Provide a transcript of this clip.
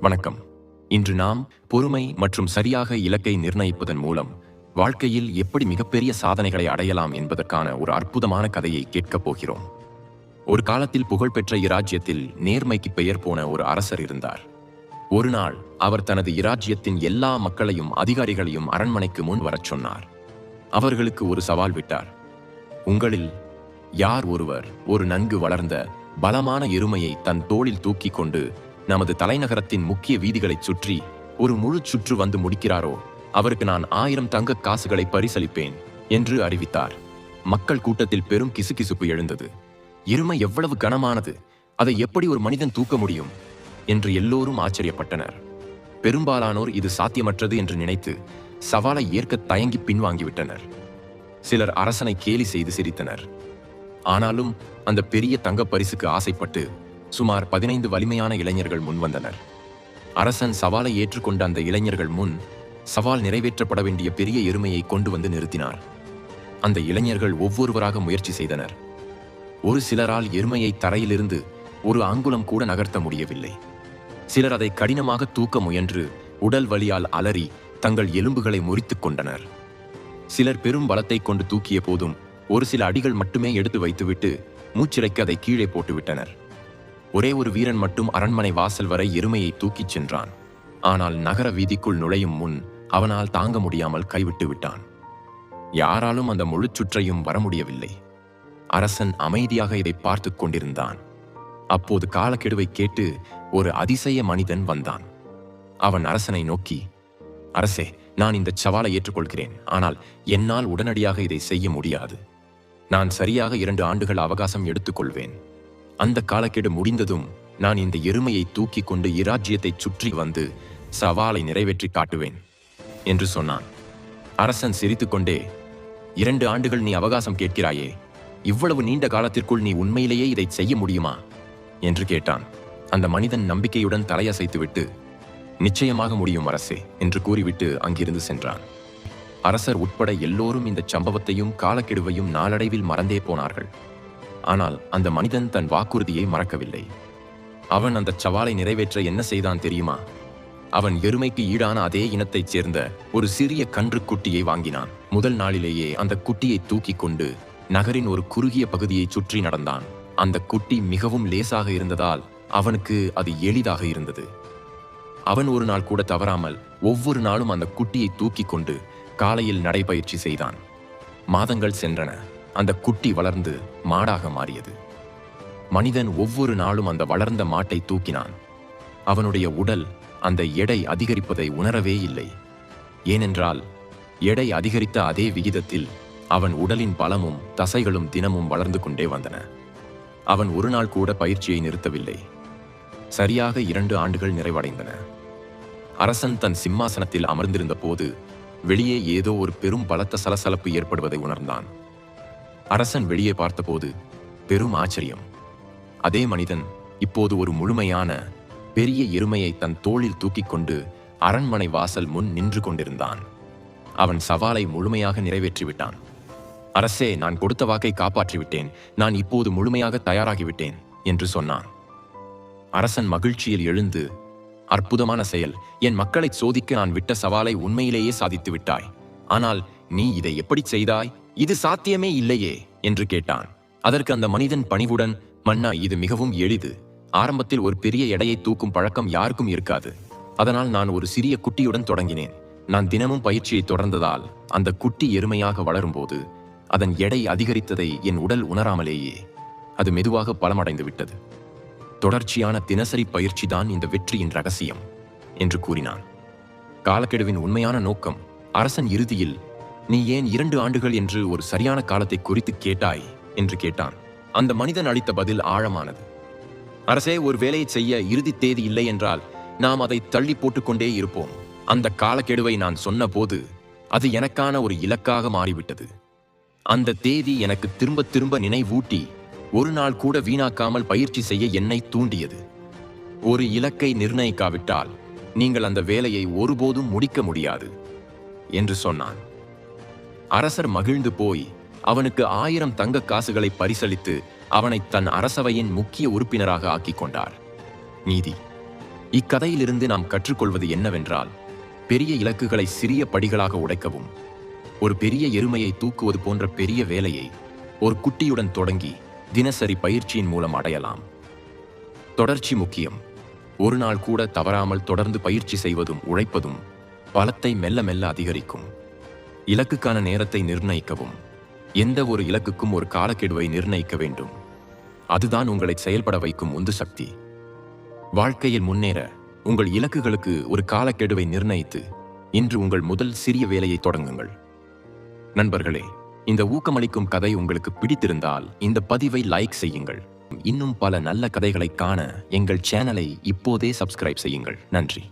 வணக்கம். இன்று நாம் பொறுமை மற்றும் சரியாக இலக்கை நிர்ணயிப்பதன் மூலம் வாழ்க்கையில் எப்படி மிகப்பெரிய சாதனைகளை அடையலாம் என்பதற்கான ஒரு அற்புதமான கதையை கேட்கப் போகிறோம். ஒரு காலத்தில் புகழ்பெற்ற இராஜ்யத்தில் நேர்மைக்கு பெயர் போன ஒரு அரசர் இருந்தார். ஒரு நாள் அவர் தனது இராஜ்யத்தின் எல்லா மக்களையும் அதிகாரிகளையும் அரண்மனைக்கு முன் வரச் சொன்னார். அவர்களுக்கு ஒரு சவால் விட்டார். உங்களில் யார் ஒருவர் ஒரு நன்கு வளர்ந்த பலமான எருமையை தன் தோளில் தூக்கிக் கொண்டு நமது தலைநகரத்தின் முக்கிய வீதிகளைச் சுற்றி ஒரு முழு சுற்று வந்து முடிக்கிறாரோ அவருக்கு நான் ஆயிரம் தங்க காசுகளை பரிசளிப்பேன் என்று அறிவித்தார். மக்கள் கூட்டத்தில் பெரும் கிசுகிசுப்பு எழுந்தது. இருமை எவ்வளவு கனமானது அதை எப்படி ஒரு மனிதன் தூக்க முடியும் என்று எல்லோரும் ஆச்சரியப்பட்டனர். பெரும்பாலானோர் இது சாத்தியமற்றது என்று நினைத்து சவாலை ஏற்க தயங்கி பின்வாங்கிவிட்டனர். சிலர் அரசனை கேலி செய்து சிரித்தனர். ஆனாலும் அந்த பெரிய தங்கப் பரிசுக்கு ஆசைப்பட்டு சுமார் பதினைந்து வலிமையான இளைஞர்கள் முன்வந்தனர். அரசன் சவாலை ஏற்றுக்கொண்ட அந்த இளைஞர்கள் முன் சவால் நிறைவேற்றப்பட வேண்டிய பெரிய எருமையை கொண்டு வந்து நிறுத்தினார். அந்த இளைஞர்கள் ஒவ்வொருவராக முயற்சி செய்தனர். ஒரு சிலரால் எருமையை தரையிலிருந்து ஒரு அங்குலம் கூட நகர்த்த முடியவில்லை. சிலர் அதை கடினமாக தூக்க முயன்று உடல் வலியால் அலறி தங்கள் எலும்புகளை முறித்துக் கொண்டனர். சிலர் பெரும் பலத்தை கொண்டு தூக்கிய போதும் ஒரு சில அடிகள் மட்டுமே எடுத்து வைத்துவிட்டு மூச்சிறைக்கு அதை கீழே போட்டுவிட்டனர். ஒரே ஒரு வீரன் மட்டும் அரண்மனை வாசல் வரை எருமையை தூக்கிச் சென்றான். ஆனால் நகர வீதிக்குள் நுழையும் முன் அவனால் தாங்க முடியாமல் கைவிட்டு விட்டான். யாராலும் அந்த முழு சுற்றையும் வர முடியவில்லை. அரசன் அமைதியாக இதை பார்த்து கொண்டிருந்தான். அப்போது காலக்கெடுவை கேட்டு ஒரு அதிசய மனிதன் வந்தான். அவன் அரசனை நோக்கி அரசே நான் இந்த சவாலை ஏற்றுக்கொள்கிறேன். ஆனால் என்னால் உடனடியாக இதை செய்ய முடியாது. நான் சரியாக இரண்டு ஆண்டுகள் அவகாசம் எடுத்துக்கொள்வேன் அந்த காலக்கெடு முடிந்ததும் நான் இந்த எருமையை தூக்கி கொண்டு இராஜ்யத்தை சுற்றி வந்து சவாலை நிறைவேற்றி காட்டுவேன் என்று சொன்னான். அரசன் சிரித்துக்கொண்டே இரண்டு ஆண்டுகள் நீ அவகாசம் கேட்கிறாயே இவ்வளவு நீண்ட காலத்திற்குள் நீ உண்மையிலேயே இதை செய்ய முடியுமா? என்று கேட்டான். அந்த மனிதன் நம்பிக்கையுடன் தலையசைத்துவிட்டு நிச்சயமாக முடியும் அரசே என்று கூறிவிட்டு அங்கிருந்து சென்றான். அரசர் உட்பட எல்லோரும் இந்த சம்பவத்தையும் காலக்கெடுவையும் நாளடைவில் மறந்தே போனார்கள். ஆனால் அந்த மனிதன் தன் வாக்குறுதியை மறக்கவில்லை. அவன் அந்த சவாலை நிறைவேற்ற என்ன செய்தான் தெரியுமா? அவன் எருமைக்கு ஈடான அதே இனத்தைச் சேர்ந்த ஒரு சிறிய கன்று குட்டியை வாங்கினான். முதல் நாளிலேயே அந்த குட்டியை தூக்கிக் கொண்டு நகரின் ஒரு குறுகிய பகுதியை சுற்றி நடந்தான். அந்த குட்டி மிகவும் லேசாக இருந்ததால் அவனுக்கு அது எளிதாக இருந்தது. அவன் ஒரு நாள் கூட தவறாமல் ஒவ்வொரு நாளும் அந்த குட்டியை தூக்கி கொண்டு காலையில் நடைபயிற்சி செய்தான். மாதங்கள் சென்றன. அந்த குட்டி வளர்ந்து மாடாக மாறியது. மனிதன் ஒவ்வொரு நாளும் அந்த வளர்ந்த மாட்டை தூக்கினான். அவனுடைய உடல் அந்த எடை அதிகரிப்பதை உணரவே இல்லை. ஏனென்றால் எடை அதிகரித்த அதே விகிதத்தில் அவன் உடலின் பலமும் தசைகளும் தினமும் வளர்ந்து கொண்டே வந்தன. அவன் ஒரு நாள் கூட பயிற்சியை நிறுத்தவில்லை. சரியாக இரண்டு ஆண்டுகள் நிறைவடைந்தன. அரசன் தன் சிம்மாசனத்தில் அமர்ந்திருந்த போது வெளியே ஏதோ ஒரு பெரும் பலத்த சலசலப்பு ஏற்படுவதை உணர்ந்தான். அரசன் வெளியே பார்த்தபோது பெரும் ஆச்சரியம். அதே மனிதன் இப்போது ஒரு முழுமையான பெரிய எருமையை தன் தோளில் தூக்கிக் கொண்டு அரண்மனை வாசல் முன் நின்று கொண்டிருந்தான். அவன் சவாலை முழுமையாக நிறைவேற்றிவிட்டான். அரசே நான் கொடுத்த வாக்கை காப்பாற்றிவிட்டேன். நான் இப்போது முழுமையாக தயாராகிவிட்டேன் என்று சொன்னான். அரசன் மகிழ்ச்சியில் எழுந்து அற்புதமான செயல். என் மக்களை சோதிக்க நான் விட்ட சவாலை உண்மையிலேயே சாதித்து விட்டாய் ஆனால் நீ இதை எப்படி செய்தாய்? இது சாத்தியமே இல்லையே என்று கேட்டான். அதற்கு அந்த மனிதன் பணிவுடன் மன்னா இது மிகவும் எளிது. ஆரம்பத்தில் ஒரு பெரிய எடையை தூக்கும் பழக்கம் யாருக்கும் இருக்காது. அதனால் நான் ஒரு சிறிய குட்டியுடன் தொடங்கினேன். நான் தினமும் பயிற்சியை தொடர்ந்ததால் அந்த குட்டி எருமையாக வளரும்போது அதன் எடை அதிகரித்ததை என் உடல் உணராமலேயே. அது மெதுவாக பலமடைந்து விட்டது தொடர்ச்சியான தினசரி பயிற்சி தான் இந்த வெற்றியின் ரகசியம் என்று கூறினான். காலக்கெடுவின் உண்மையான நோக்கம் அரசன் இறுதியில் நீ ஏன் இரண்டு ஆண்டுகள் என்று ஒரு சரியான காலத்தை குறித்து கேட்டாய்? என்று கேட்டான். அந்த மனிதன் அளித்த பதில் ஆழமானது. அரசே ஒரு வேலையை செய்ய இறுதி தேதி இல்லை என்றால் நாம் அதை தள்ளி போட்டுக்கொண்டே இருப்போம். அந்த காலக்கெடுவை நான் சொன்னபோது அது எனக்கான ஒரு இலக்காக மாறிவிட்டது. அந்த தேதி எனக்கு திரும்ப திரும்ப நினைவூட்டி ஒரு நாள் கூட வீணாக்காமல் பயிற்சி செய்ய என்னை தூண்டியது. ஒரு இலக்கை நிர்ணயிக்காவிட்டால் நீங்கள் அந்த வேலையை ஒருபோதும் முடிக்க முடியாது என்று சொன்னான். அரசர் மகிழ்ந்து போய் அவனுக்கு ஆயிரம் தங்க காசுகளை பரிசளித்து அவனை தன் அரசவையின் முக்கிய உறுப்பினராக ஆக்கிக் கொண்டார். நீதி. இக்கதையிலிருந்து நாம் கற்றுக்கொள்வது என்னவென்றால் பெரிய இலக்குகளை சிறிய படிகளாக உடைக்கவும் ஒரு பெரிய எருமையை தூக்குவது போன்ற பெரிய வேலையை ஒரு குட்டியுடன் தொடங்கி தினசரி பயிற்சியின் மூலம் அடையலாம். தொடர்ச்சி முக்கியம். ஒரு நாள் கூட தவறாமல் தொடர்ந்து பயிற்சி செய்வதும் உழைப்பதும் பலத்தை மெல்ல மெல்ல அதிகரிக்கும். இலக்குக்கான நேரத்தை நிர்ணயிக்கவும். எந்த ஒரு இலக்குக்கும் ஒரு காலக்கெடுவை நிர்ணயிக்க வேண்டும். அதுதான் உங்களை செயல்பட வைக்கும் உந்து சக்தி. வாழ்க்கையில் முன்னேற உங்கள் இலக்குகளுக்கு ஒரு காலக்கெடுவை நிர்ணயித்து இன்று உங்கள் முதல் சிறிய வேலையை தொடங்குங்கள். நண்பர்களே இந்த ஊக்கமளிக்கும் கதை உங்களுக்கு பிடித்திருந்தால் இந்த பதிவை லைக் செய்யுங்கள். இன்னும் பல நல்ல கதைகளை காண எங்கள் சேனலை இப்போதே சப்ஸ்கிரைப் செய்யுங்கள். நன்றி.